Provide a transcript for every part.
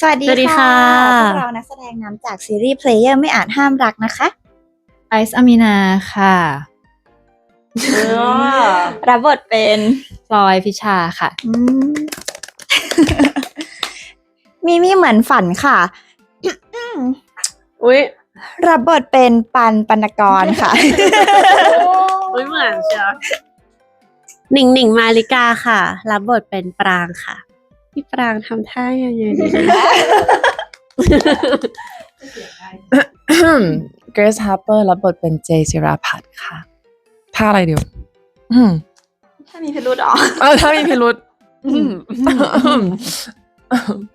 สวัสดีสวัสดีค่ะ พวกเรานักแสดงนำจากซีรีส์ Player ไม่อาจห้ามรักนะคะ ไอซ์อามินาค่ะรับบทเป็นพลอยพิชาค่ะอืมมิมี่เหมือนฝันค่ะ อุ้ยรับบทเป็นปันปันกรค่ะ อุ้ยเหมือนเชียวหนิงหนิงมาริกาค่ะ รับบทเป็นปรางค่ะ พี่ปรางทำท่ายังไงดีนะเกรซฮาร์เปอร์รับบทเป็นเจจิราพัฒน์ค่ะ ท่าอะไรเดียวอืมถ้ามีพิรุธหรอเออถ้ามีพิรุษอืม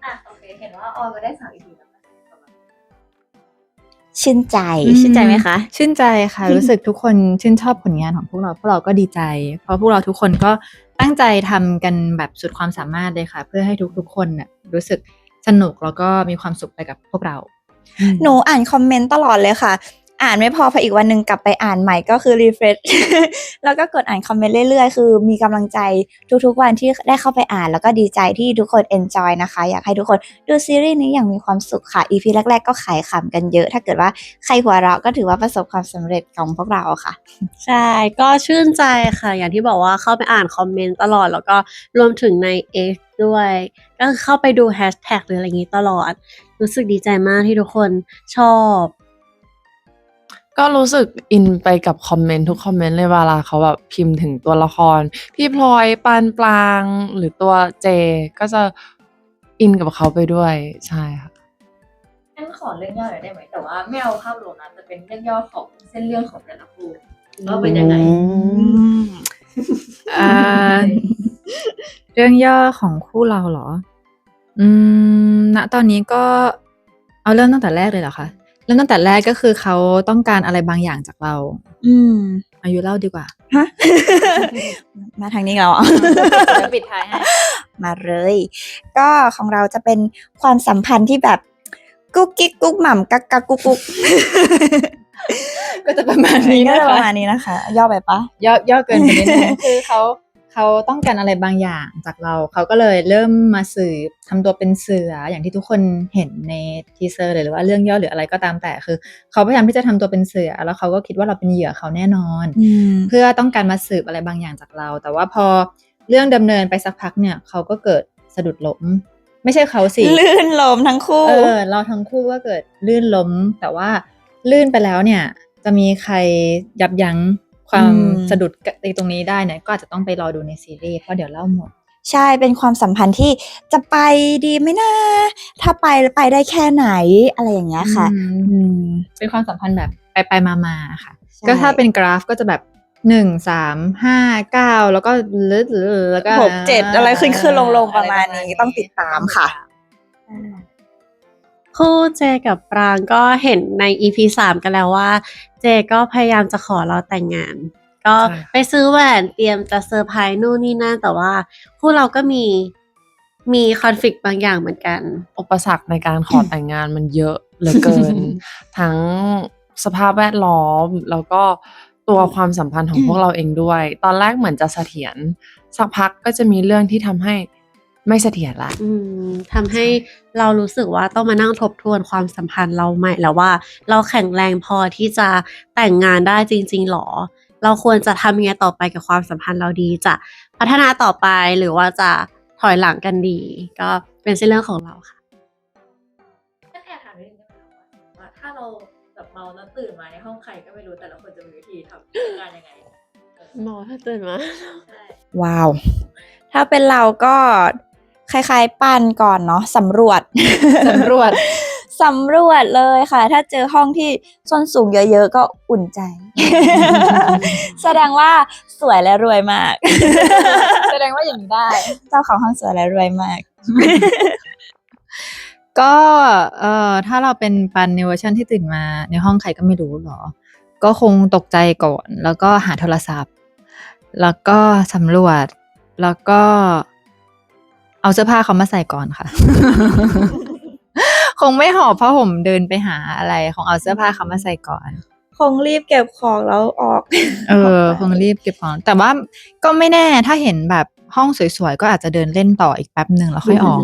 อะโอเคเห็นว่าออยก็ได้สามอีพีแล้วนะชื่นใจอืมชื่นใจไหมคะ ชื่นใจค่ะ รู้สึกทุกคนชื่นชอบผลงานของพวกเราพวกเราก็ดีใจ เพราะพวกเราทุกคนก็ ตั้งใจทำกันแบบสุดความสามารถเลยค่ะ เพื่อให้ทุกๆ คนน่ะรู้สึกสนุกแล้วก็มีความสุขไปกับพวกเรา หนูอ่านคอมเมนต์ตลอดเลยค่ะ อ่านไม่พอพออีกวันหนึ่งกลับไปอ่านใหม่ก็คือรีเฟรชแล้วก็กดอ่านคอมเมนต์เรื่อยๆ คือมีกำลังใจทุกๆวันที่ได้เข้าไปอ่าน แล้วก็ดีใจที่ทุกคนเอนจอยนะคะ อยากให้ทุกคนดูซีรีส์นี้อย่างมีความสุขค่ะ EP แรก ๆ ก็ขายขำกันเยอะ ถ้าเกิดว่าใครหัวเราะก็ถือว่าประสบความสำเร็จของพวกเราค่ะ ใช่ก็ชื่นใจค่ะ อย่างที่บอกว่าเข้าไปอ่านคอมเมนต์ตลอดแล้วก็รวมถึงใน X ด้วยก็เข้าไปดูแฮชแท็กหรืออะไรอย่างนี้ตลอด รู้สึกดีใจมากที่ทุกคนชอบ ก็รู้สึกอินไปกับคอมเมนต์ทุกคอมเมนต์เลยเวลาเขาแบบพิมพ์ถึงตัวละคร พี่พลอยปานปลางหรือตัวเจ ก็จะอินกับเขาไปด้วยใช่ค่ะงั้นขอเรื่องย่อหน่อยได้ไหมแต่ว่าไม่เอาภาพรวมนะจะเป็นเรื่องย่อของเส้นเรื่องของแต่ละคู่ว่าเป็นยังไงอ่าเรื่องย่อของคู่เราเหรอ อืม ณ ตอนนี้ก็ เอาเริ่มตั้งแต่แรกเลยเหรอคะ เริ่มตั้งแต่แรกก็คือเขาต้องการอะไรบางอย่างจากเรา อืม อายุเล่าดีกว่า ฮะ มาทางนี้แล้วอะ จะปิดท้ายให้ มาเลย ก็ของเราจะเป็นความสัมพันธ์ที่แบบกุ๊กกิ๊กกุ๊กหม่ำกักกักกุ๊กกุ๊กก็จะประมาณนี้ก็นะจะประคะมาณนี้นะคะ ย่อไปปะย่อย่อเกินไปนิดนึงคือเขา เขาต้องการอะไรบางอย่างจากเรา เขาก็เลยเริ่มมาสืบทำตัวเป็นเสืออย่างที่ทุกคนเห็นในทีเซอร์หรือว่าเรื่องย่อหรืออะไรก็ตามแต่คือ เขาพยายามที่จะทำตัวเป็นเสือ แล้วเขาก็คิดว่าเราเป็นเหยื่อเขาแน่นอนอืมเพื่อต้องการมาสืบอะไรบางอย่างจากเรา แต่ว่าพอเรื่องดำเนินไปสักพักเนี่ยเขาก็เกิดสะดุดล้มไม่ใช่เขาสิลื่นลมทั้งคู่เออเราทั้งคู่ก็เกิดลื่นล้ม แต่ว่าลื่นไปแล้วเนี่ย จะมีใครยับยั้ง ความอืมสะดุดในตรงนี้ได้เนี่ยก็อาจจะต้องไปรอดูในซีรีส์เพราะเดี๋ยวเล่าหมด ใช่เป็นความสัมพันธ์ที่จะไปดีไหมนะถ้าไปไปได้แค่ไหนอะไรอย่างเงี้ยค่ะอืมอืมเป็นความสัมพันธ์แบบไปไปมามาๆค่ะใช่ก็ถ้าเป็นกราฟก็จะแบบหนึ่งสามห้าเก้าแล้วก็ลึดแล้วก็หกเจ็ดอะไรขึ้นขึ้นลงลงประมาณอะไรนี้ต้องติดตามค่ะ คู่เจกับปรางก็เห็นใน EP สามกันแล้วว่า เจก็พยายามจะขอเราแต่งงาน ก็ใช่ไปซื้อแหวนเตรียมจะเซอร์ไพรส์นู่นนี่นั่นแต่ว่าคู่เราก็มีมีคอนฟ lict บางอย่างเหมือนกัน อุปสรรคในการขอแต่งงานมันเยอะเหลือเกิน ทั้งสภาพแวดล้อมแล้วก็ตัวความสัมพันธ์ของพวกเราเองด้วย ตอนแรกเหมือนจะเสถียรสักพักก็จะมีเรื่องที่ทำให้ ไม่เสถียรละอืมทำให้เรารู้สึกว่าต้องมานั่งทบทวนความสัมพันธ์เราใหม่แล้วว่า เราแข็งแรงพอที่จะแต่งงานได้จริง ๆหรอ เราควรจะทำยังไงต่อไปกับความสัมพันธ์เราดีจะพัฒนาต่อไปหรือว่าจะถอยหลังกันดี ก็เป็นเส้นเรื่องของเราค่ะ ถ้าแอบถามนิดนึงได้ไหมคะว่าถ้าเราแบบเมาแล้วตื่นมาในห้องใครก็ไม่รู้แต่ละคนจะมีวิธีทำงานยังไงเออหมอถ้าตื่นมา ใช่ว้าว ถ้าเป็นเราก็ คล้ายๆปั้นก่อนเนาะสำรวจสำรวจสำรวจเลยค่ะ ถ้าเจอห้องที่ส้นสูงเยอะๆก็อุ่นใจ แสดงว่าสวยและรวยมาก แสดงว่าอย่างนี้ได้ เจ้าของห้องสวยและรวยมาก ก็เอ่อถ้าเราเป็นปันในเวอร์ชันที่ตื่นมา ในห้องใครก็ไม่รู้หรอ ก็คงตกใจก่อน แล้วก็หาโทรศัพท์ แล้วก็สำรวจแล้วก็ เอาเสื้อผ้าเขามาใส่ก่อนค่ะ คงไม่หอบผ้าห่มเดินไปหาอะไร คงเอาเสื้อผ้าเขามาใส่ก่อน คงรีบเก็บของแล้วออก เออ คงรีบเก็บของ แต่ว่าก็ไม่แน่ถ้าเห็นแบบห้องสวยๆ ก็อาจจะเดินเล่นต่ออีกแป๊บหนึ่งแล้วค่อยออก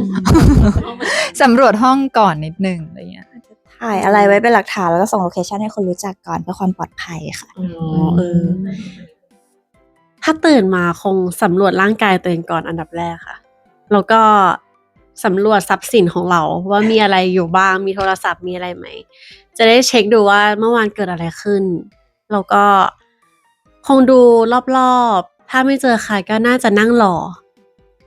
สำรวจห้องก่อนนิดนึงอะไรเงี้ยถ่ายอะไรไว้เป็นหลักฐานแล้วก็ส่งโลเคชันให้คนรู้จักก่อนเพื่อความปลอดภัยค่ะอ๋อเออ ถ้าตื่นมาคงสำรวจร่างกายตัวเองก่อนอันดับแรกค่ะ แล้วก็สำรวจทรัพย์สินของเรา ว่ามีอะไรอยู่บ้าง มีโทรศัพท์มีอะไรไหม จะได้เช็คดูว่าเมื่อวานเกิดอะไรขึ้น แล้วก็คงดูรอบๆ ถ้าไม่เจอใครก็น่าจะนั่งรอ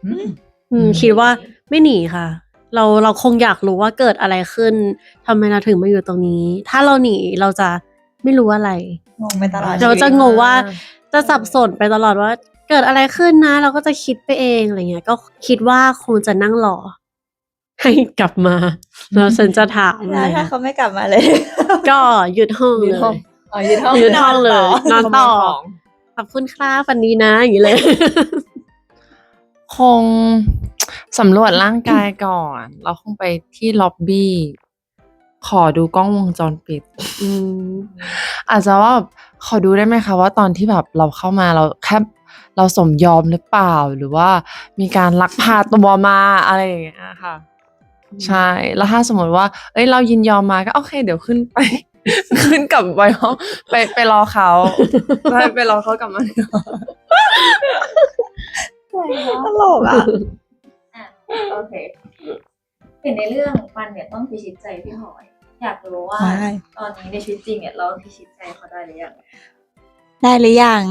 อืม อืม คิดว่าไม่หนีค่ะ เราเราคงอยากรู้ว่าเกิดอะไรขึ้นทำไมเราถึงมาอยู่ตรงนี้ ถ้าเราหนีเราจะไม่รู้อะไร งงไปตลอดเราจะงงว่า จะสับสนไปตลอดว่า เกิดอะไรขึ้นนะ เราก็จะคิดไปเองอะไรเงี้ย ก็คิดว่าคงจะนั่งรอ ให้กลับมาแล้วฉันจะถามอะไรแล้วถ้าเงี้ยเขาไม่กลับมาเลย ก็หยุดห้องยืเลนห้อง ย อ๋อยืนห้องหยุดห้องเลยนอนต่อขโมยของขอบคุณครับวันนี้นะอย่างนี้เลย คงสำรวจร่างกายก่อน เราคงไปที่ล็อบบี้ ขอดูกล้องวงจรปิด อืมอาจจะว่าแบบขอดูได้ไหมคะว่าตอนที่แบบเราเข้ามาเราแค่ เราสมยอมหรือเปล่าหรือว่ามีการลักพาตัวมาอะไรอย่างเงี้ยค่ะ ใช่ แล้วถ้าสมมติว่า เอ้ยเรายินยอมมาก็โอเค เดี๋ยวขึ้นไป ขึ้นกลับไปห้องไปไปรอเขาไปไปรอเขากลับมาดีกว่าตลกอะอะโอเคเห็นในเรื่องปันเนี่ยต้องพิชิตใจพี่หอย อยากรู้ว่าได้ตอนนี้ในชีวิตจริงเนี่ยเราพิชิตใจเขาได้หรือยังได้หรือยัง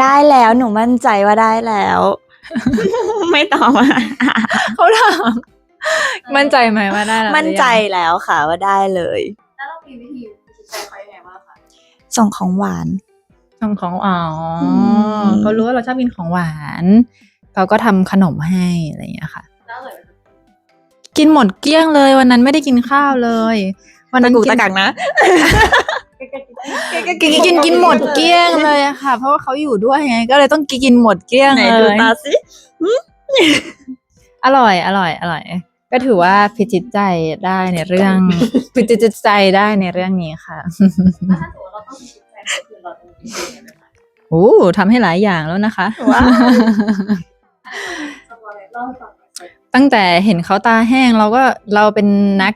ได้แล้วหนูมั่นใจว่าได้แล้ว ไม่ตอบอะเขาถามมั่นใจไหมว่าได้แล้วหรือยังมั่นใจแล้วค่ะว่าได้เลย แล้วเรามีวิธีพิชิตใจเขายังไงบ้างคะส่งของหวานทำของอ๋ออมเขารู้ว่าเราชอบกินของหวานเขาก็ทำขนมให้อะไรอย่างเงี้ยค่ะแล้วอร่อยไหมคะกินหมดเกลี้ยงเลย วันนั้นไม่ได้กินข้าวเลย วันนั้นตะกุกกินตะกักนะ กินกินกินหมดเกลี้ยงเลยอะค่ะ เพราะว่าเขาอยู่ด้วยไง ก็เลยต้องกินหมดเกลี้ยงไหนเลดูยตาสิอร่อย อร่อย อร่อย ก็ถือว่าพิจิตใจได้ในเรื่อง พิจิตใจได้ในเรื่องนี้ค่ะแล้วถ้าสมมติเราต้องพิชิตใจเขาคือเราจะมีวิธียังไงบ้างคะโอ้ทำให้หลายอย่างแล้วนะคะ ว้าวสปอยเล่าให้ฟังหน่อยสิตั้งแต่เห็นเขาตาแห้งเราก็เราเป็นนัก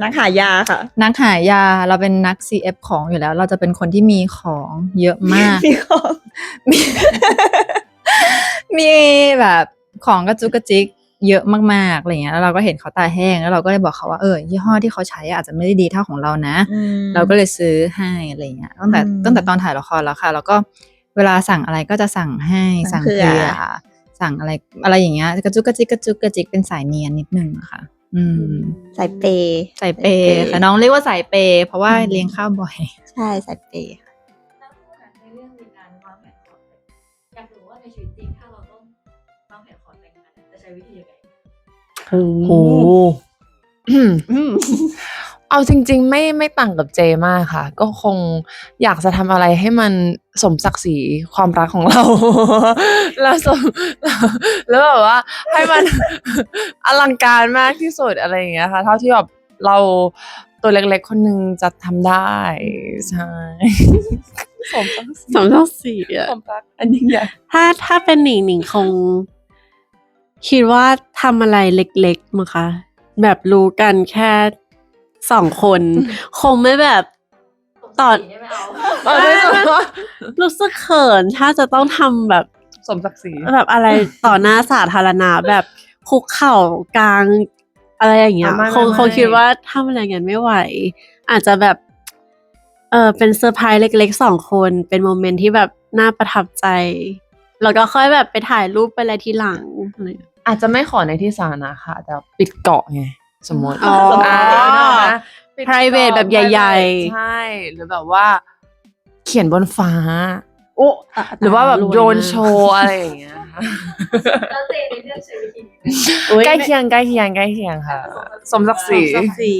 นักหายาค่ะ นักหายาเราเป็นนัก CF ของอยู่แล้ว เราจะเป็นคนที่มีของเยอะมากมีของมีมีแบบของกระจุกกระจิกเยอะมากๆอะไรเงี้ยแล้วเราก็เห็นเขาตาแห้งแล้วเราก็เลยบอกเขาว่าเออยี่ห้อที่เขาใช้อาจจะไม่ได้ดีเท่าของเรานะ เราก็เลยซื้อให้อะไรเงี้ยตั้งแต่อืมตั้งแต่ตอนถ่ายละครแล้วค่ะ แล้วก็เวลาสั่งอะไรก็จะสั่งให้สั่สั่งงเผื่เผื่ออสั่งอะไรอะไรอย่างเงี้ยกระจุกกระจิกกระจุกกระจิกเป็นสายเนียนนิดนึงอะค่ะ อืมใส่เปย์สายเปย์ค่ะน้องเรียกว่าสายเปย์เพราะว่าอืมเลี้ยงข้าวบ่อย ใช่ใส่เปย์ค่ะแล้วพูดกันในเรื่องมีการวางแผนขอแต่งอยากรู้ว่าในชีวิตจริงถ้าเราต้องวางแผนขอแต่งงานเนี่ยจะใช้วิธียังไงโอ้ เอาจริง ๆ ไม่ไม่ต่างกับเจมากค่ะ ก็คงอยากจะทำอะไรให้มันสมศักดิ์ศรีความรักของเรา แล้วสมแล้วแบบว่าให้มันอลังการมากที่สุดอะไรอย่างเงี้ยค่ะ เท่าที่แบบเราตัวเล็กๆ คนหนึ่งจะทำได้ ใช่สมศักดิ์ศรีสำหรับสี่อะความรักอันยิ่งใหญ่ถ้าถ้าเป็นหนิงหนิงคง คิดว่าทำอะไรเล็กๆมั้งคะแบบรู้กันแค่ สองคน คงไม่แบบต่อสีเนี่ยไม่เอาเออไม่สมรู้สึกเขินถ้าจะต้องทำแบบสมศักดิ์ศรีแบบอะไรต่อหน้าสาธารณะแบบคุกเข่ากลาง อะไรอย่างเงี้ยอะไม่คงไม่คงคิดว่าทำอะไรเงี้ยไม่ไหว อาจจะแบบ เออเป็นเซอร์ไพรส์เล็กๆสองคน เป็นโมเมนต์ที่แบบน่าประทับใจ แล้วก็ค่อยแบบไปถ่ายรูปไปอะไรทีหลังอะไรอย่างเงี้ยอาจจะไม่ขอในที่สาธารณะค่ะแต่ปิดเกาะไง สมมติอ๋ออ่าปิดเกาะ private แบบใหญ่ ๆ ใช่หรือแบบว่า เขียนบนฟ้า โอ้หรือว่าแบบรวยโยนมากโชว์อะไรอย่างเงี้ยค่ะแล้วเจในเรื่องใช้วิธีนี้ไหมอุ๊ยใกล้เคียงใกล้เคียงใกล้เคียงค่ะ สมศักดิ์ศรีสมศั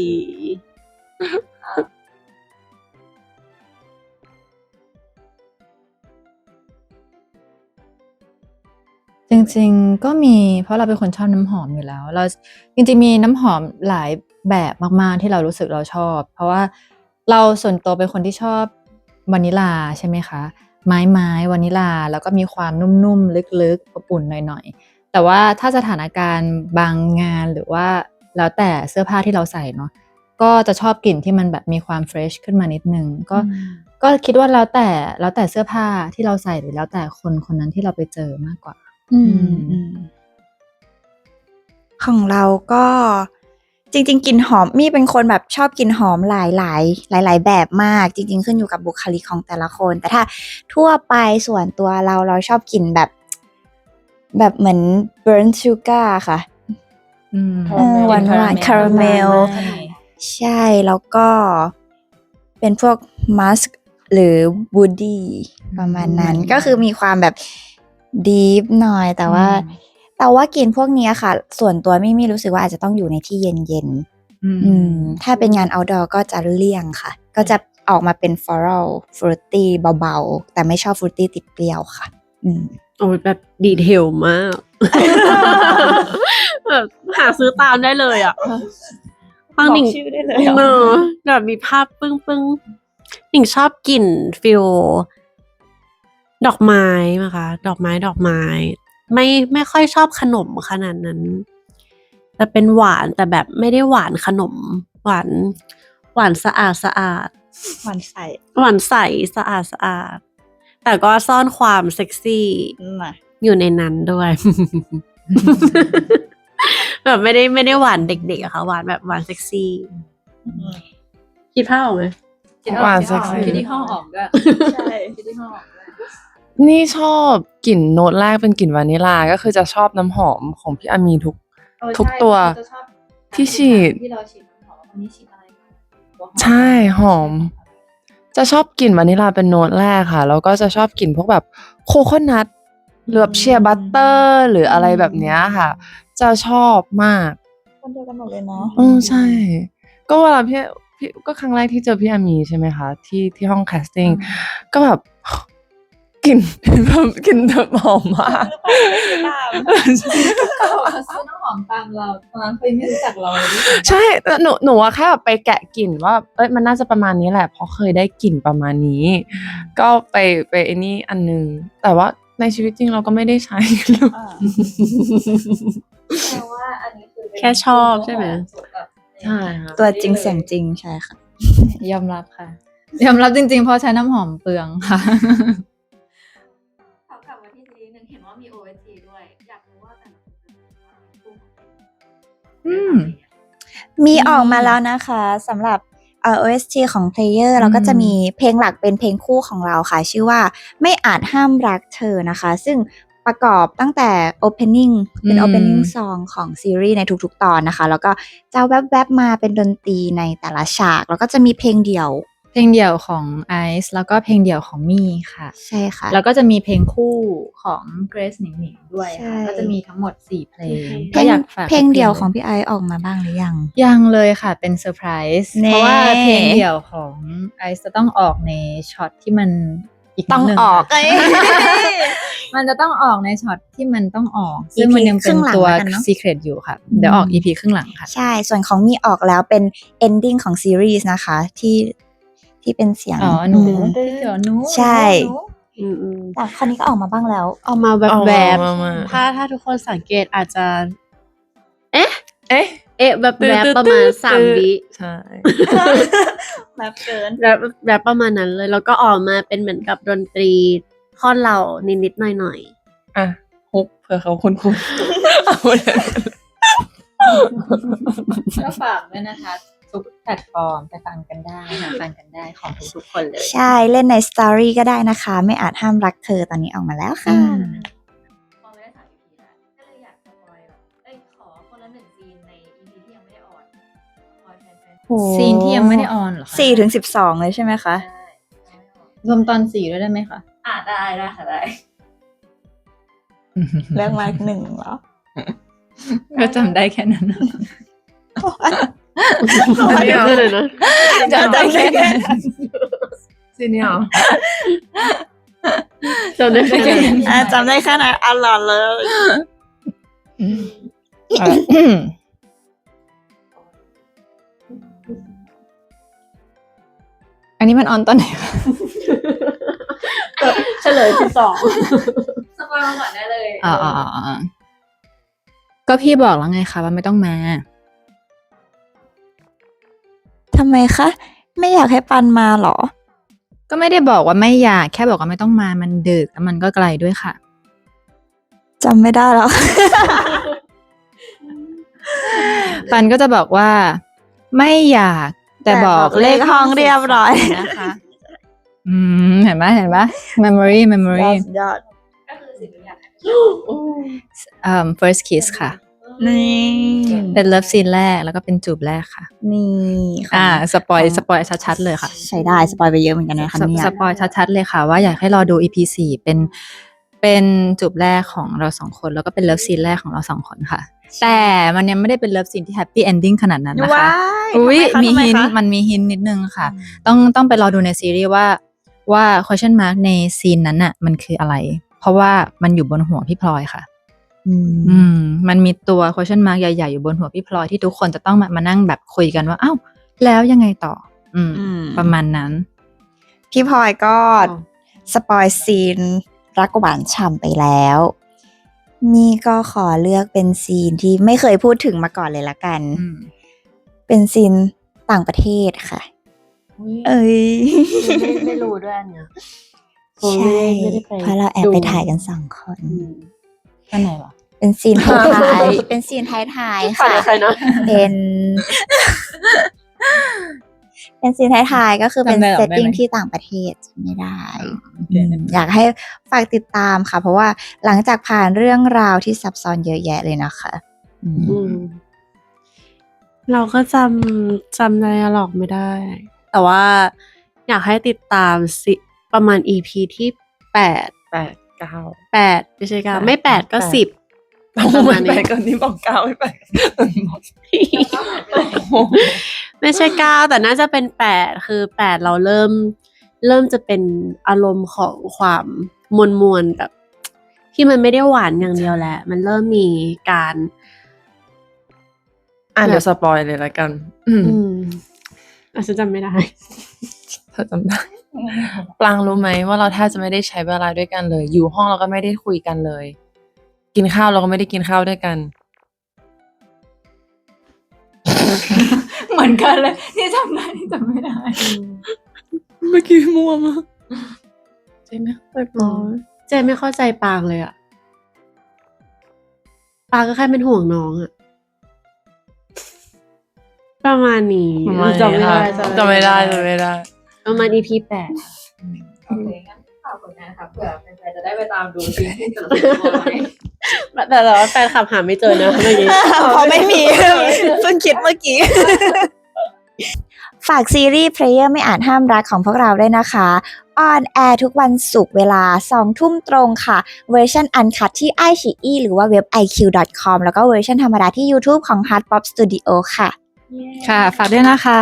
จริงๆก็มีเพราะเราเป็นคนชอบน้ำหอมอยู่แล้ว เราจริงๆมีน้ำหอมหลายแบบมากๆที่เรารู้สึกเราชอบ เพราะว่าเราส่วนตัวเป็นคนที่ชอบวานิลาใช่ไหมคะ ไม้ไม้วานิลาแล้วก็มีความนุ่มๆลึกๆอบอุ่นหน่อยๆ แต่ว่าถ้าสถานการณ์บางงานหรือว่าแล้วแต่เสื้อผ้าที่เราใส่เนาะก็จะชอบกลิ่นที่มันแบบมีความเฟรชขึ้นมานิดนึงก็ก็คิดว่าแล้วแต่แล้วแต่เสื้อผ้าที่เราใส่หรือแล้วแต่คนคนนั้นที่เราไปเจอมากกว่า อืมอืมอืมของเราก็จริง ๆกลิ่นหอมมี่เป็นคนแบบชอบกลิ่นหอมหลายหลายหลายหลายๆแบบมาก จริง ๆ ขึ้นอยู่กับบุคลิกของแต่ละคน แต่ถ้าทั่วไปส่วนตัวเราเราชอบกลิ่นแบบ แบบเหมือน burn sugar ค่ะอืมเออหวานๆคาราเมล ใช่แล้วก็เป็นพวกมัสหรือบูดี้ประมาณนั้นอืมก็คือมีความแบบ ดีฟหน่อยแต่ว่า แต่ว่ากลิ่นพวกเนี้ยค่ะ ส่วนตัวไม่ไม่รู้สึกว่าอาจจะต้องอยู่ในที่เย็นๆอืมอืม ถ้าเป็นงาน outdoor ก็จะเลี่ยงค่ะ ก็จะออกมาเป็น floral fruity เบาๆ แต่ไม่ชอบ fruity ติดเปรี้ยวค่ะ อืมโอ้ยแบบดีเทลมากแบบหาซื้อตามได้เลยอะฟังหนิงบอกชื่อได้เลยเหรอเนอะแบบมีภาพปึ้งปึ้งหนิงชอบกลิ่นฟิล ดอกไม้นะคะ ดอกไม้ ดอกไม้ ไม่ไม่ค่อยชอบขนมขนาดนั้น แต่เป็นหวานแต่แบบไม่ได้หวานขนม หวาน หวานสะอาดสะอาด หวานใสหวานใสสะอาดสะอาด แต่ก็ซ่อนความเซ็กซี่มาอยู่ในนั้นด้วย แบบไม่ได้ไม่ได้หวานเด็กๆอะค่ะ หวานแบบหวานเซ็กซี่คิดภาพออกไหมหวานเซ็กซี่ คิดที่ห้องออกด้วยใช่คิดที่ห้องออกด้วย นี่ชอบกลิ่นโน้ตแรกเป็นกลิ่นวานิลลาก็คือจะชอบน้ำหอมของพี่อามีทุกทุกตัวที่ฉีด ที่เราฉีดน้ำหอมวันนี้ฉีดอะไรมาตัวหอมใช่หอม จะชอบกลิ่นวานิลลาเป็นโน้ตแรกค่ะ แล้วก็จะชอบกลิ่นพวกแบบโคโคนัทหรือแบบเชียร์บัตเตอร์หรืออะไรแบบเนี้ยค่ะ จะชอบมาก คนเดียวกันหมดเลยเนาะอือใช่ ก็เวลาพี่พี่ก็ครั้งแรกที่เจอพี่อามีใช่ไหมคะ ที่ที่ห้องแคสติ้งก็แบบ กลิ่นแบบกลิ่นแบบหอมมากเขาบอกเขาซื้อน้ำหอมตามเราตอนนั้นเขายังไม่รู้จักเราเลยด้วยซ้ำใช่แต่หนูหนูว่าแค่แบบไปแกะกลิ่นว่าเอ้ยมันน่าจะประมาณนี้แหละเพราะเคยได้กลิ่นประมาณนี้ ก็ไปไปไอ้นี่อันนึง แต่ว่าในชีวิตจริงเราก็ไม่ได้ใช้แปลว่าอันนี้คือเป็นแค่ชอบใช่ไหมใช่ค่ะตัวจริงเสียงจริงใช่ค่ะ ยอมรับค่ะยอมรับจริงๆเพราะใช้น้ำหอมเปลืองค่ะข อกลับมาที่ซีรีส์หนึ่งเห็นว่ามี OST ด้วย อยากรู้ว่าแต่ละคนจะมีความคู่ของตัวเองอืม มีออกมาแล้วนะคะสำหรับเอ่อ OST ของ Player เราก็จะมีเพลงหลักเป็นเพลงคู่ของเราค่ะ ชื่อว่าไม่อาจห้ามรักเธอนะคะ ซึ่งประกอบตั้งแต่ opening เป็นอืม opening song ของซีรีส์ในทุกๆ ตอนนะคะ แล้วก็จะแวบๆมาเป็นดนตรีในแต่ละฉาก แล้วก็จะมีเพลงเดี่ยว เพลงเดี่ยวของไอซ์แล้วก็เพลงเดี่ยวของมี่ค่ะ ใช่ค่ะ แล้วก็จะมีเพลงคู่ของเกรซหนิงหนิงด้วยใช่ ค่ะก็จะมีทั้งหมด 4 เพลงเพลก็งอยากฝากเพลงเดี่ยวของทุกพี่ไอซ์ออกมาบ้างหรือยัง ยังเลยค่ะเป็นเซอร์ไพรส์แน่ เพราะว่าเพลงเดี่ยวของไอซ์จะต้องออกในช็อตที่มันอีกนิดต้องนึออกค่ะมันจะต้องออกในช็อตที่มันต้องออก ซึ่ง EP มันยังครึ่เป็นงหลังตัวแล้วกันเนอะ ซีเครตอยู่ค่ะ เดี๋ยวออก EP ครึ่งหลังค่ะ ใช่ ส่วนของมีออกแล้วเป็น ending ของซีรีส์นะคะ ที่ ที่เป็นเสียงอ๋อหนูมเดี๋ยวหนูใช่ หนูอืมอืมแต่คนนี้ก็ออกมาบ้างแล้วออกมาแบบออกแบมาบมาถ้าถ้าทุกคนสังเกตอาจจะเอ๊ะเอ๊ะเอ๊ะแบบแบบตื้อประมาณตื้อสามตื้อวิใช่ แบบเกิน แบบแบบประมาณนั้นเลย แล้วก็ออกมาเป็นเหมือนกับดนตรีท่อนเรานิดๆหน่อยอะฮุกเผื่อเขาคุ้นคุ้นๆเอาเลยก็ฝากด้วยนะคะ ทุกแพลตฟอร์มไปฟังกันได้หาฟังกันได้ของทุกๆคนเลย ใช่เล่นในสตอรี่ก็ได้นะคะ ไม่อาจห้ามรักเธอตอนนี้ออกมาแล้วค่ะอืมพอไม่ได้สาม EP แล้วก็เลยอยากสปอยแบบเอ้ยขอคนละหนึ่งซีนใน EP ที่ยังไม่ได้ออนสปอยแฟนๆซีนที่ยังไม่ได้ออนเหรอคะสี่ถึงสิบสองเลยใช่ไหมคะ ได้ยังไม่ได้ออนรวมตอนสี่ด้วยได้ไหมคะอะได้ได้ค่ะได้เรื่องมาหนึ่งเหรอ ก็จำได้แค่นั้นนะๆอันนี้คือ เลยนะจำได้แค่นั้นซีเนียร์จำได้แค่นั้นอะจำได้แค่นั้นอันหลอดเลยอันนี้มันออนตอนไหนคะเฉลยสิบสองสปอยมาก่อนได้เลยอ๋ออ๋ออ๋อก็พี่บอกแล้วไงคะว่าไม่ต้องมาทำไมคะ ไม่อยากให้ปันมาเหรอ ก็ไม่ได้บอกว่าไม่อยาก แค่บอกว่าไม่ต้องมามันดึกแล้วมันก็ไกลด้วยค่ะ จำไม่ได้แล้ว ปันก็จะบอกว่า ไม่อยาก แต่บอกเลขห้องเรียบร้อย นะคะ อืม เห็นไหมเห็นไหม memory memory ยอดก็คือสิ่งที่อยากให้เอ่อ first kiss ค่ะ นี่เป็น love scene แรกแล้วก็เป็นจูบแรกค่ะ นี่อ่า สปอยของสปอยชัดๆเลยค่ะ ใช้ได้สปอยไปเยอะเหมือนกันนะคะสเนี่ยสปอยชัดๆเลยค่ะ ว่าอยากให้รอดู EP สี่เป็นเป็นจูบแรกของเราสองคน แล้วก็เป็นเลิฟซีนแรกของเราสองคนค่ะ แต่มันยังไม่ได้เป็นเลิฟซีนที่แฮปปี้เอนดิ้งขนาดนั้นนะคะว้ายอุ้ยทำไคะมีทำไหินคะมันมีหินนิดนึงค่ะ ต้องต้องไปรอดูในซีรีส์ว่าว่า question mark ในซีนนั้นน่ะมันคืออะไร เพราะว่ามันอยู่บนหัวพี่พลอยค่ะ อืม อืม มันมีตัว question mark ใหญ่ ๆ อยู่บนหัวพี่พลอยที่ทุกคนจะต้องมามานั่งแบบคุยกันว่า อ้าว แล้วยังไงต่อ อืม อืม ประมาณนั้น พี่พลอยก็สปอยซีนรักหวานฉ่ำไปแล้ว มีก็ขอเลือกเป็นซีนที่ไม่เคยพูดถึงมาก่อนเลยละกัน อืมเป็นซีนต่างประเทศค่ะ เอ้ยไม่ไม่รู้ด้วยอันเนี้ยใช่ไม่ได้ไปเพราะเราแอบไปถ่ายกันสองคน อืม อันไหนวะเป็นซีนท้ายๆเป็นซีนท้ายๆถ่ายค่ะกับใครนะเป็น เป็นซีนท้ายๆก็คือเป็นจำได้หรอเซตติ้งได้ไหมที่ต่างประเทศจำไม่ได้โอเคอืมอยากให้ฝากติดตามค่ะ เพราะว่าหลังจากผ่านเรื่องราวที่ซับซ้อนเยอะแยะเลยนะคะอืมอืมเราก็จำจำไดอะล็อกไม่ได้ แต่ว่าอยากให้ติดตามสิประมาณ EP ที่แปดแปด เก้าแปดไม่ใช่เก้าแปดไม่แปดก็แปดสิบโอ้ไม่ไปก่อนนี้บอกเก้าไม่ไปไม่ใช่เก้าแต่น่าจะเป็นแปดคือแปดเราเริ่ม เริ่มจะเป็นอารมณ์ของความมวลมวลๆแบบ ที่มันไม่ได้หวานอย่างเดียวแหละ มันเริ่มมีการ อะเดี๋ยวสปอยเลยละกันอืมอืมอาจจะจำไม่ได้เธอจำได้ ปลางรู้ไหมว่าเราแทบจะไม่ได้ใช้เวลาด้วยกันเลย อยู่ห้องเราก็ไม่ได้คุยกันเลย กินข้าวเราก็ไม่ได้กินข้าวด้วยกัน เหมือนกันเลย นี่จำได้นี่จำไม่ได้เมื่อกี้มัวมากใช่ไหมเรียบร้อยเจไม่เข้าใจปางเลยอะปางก็แค่เป็นห่วงน้องอะประมาณนี้ไม่จำไม่ได้ค่ะจำไม่ได้จำไม่ได้ ประมาณ EP แปดโอเคงั้นฝากผลงานครับเผื่อแฟนๆจะได้ไปตามดูซีรีส์แต่ละตัวไว้แต่แต่ว่าแฟนคลับหาไม่เจอนะเมื่อกี้เพราะไม่มีเพิ่งคิดเมื่อกี้ ฝากซีรีส์ Player ไม่อ่านห้ามรักของพวกเราด้วยนะคะออนแอร์ทุกวันศุกร์เวลา 2 ทุ่มตรงค่ะ เวอร์ชันอันคัดที่ i อ e หรือว่าเว็บ iq.com แล้วก็เวอร์ชันธรรมดาที่ YouTube ของ Hard Pop Studio ค่ะ ค่ะ ฝากด้วยนะคะ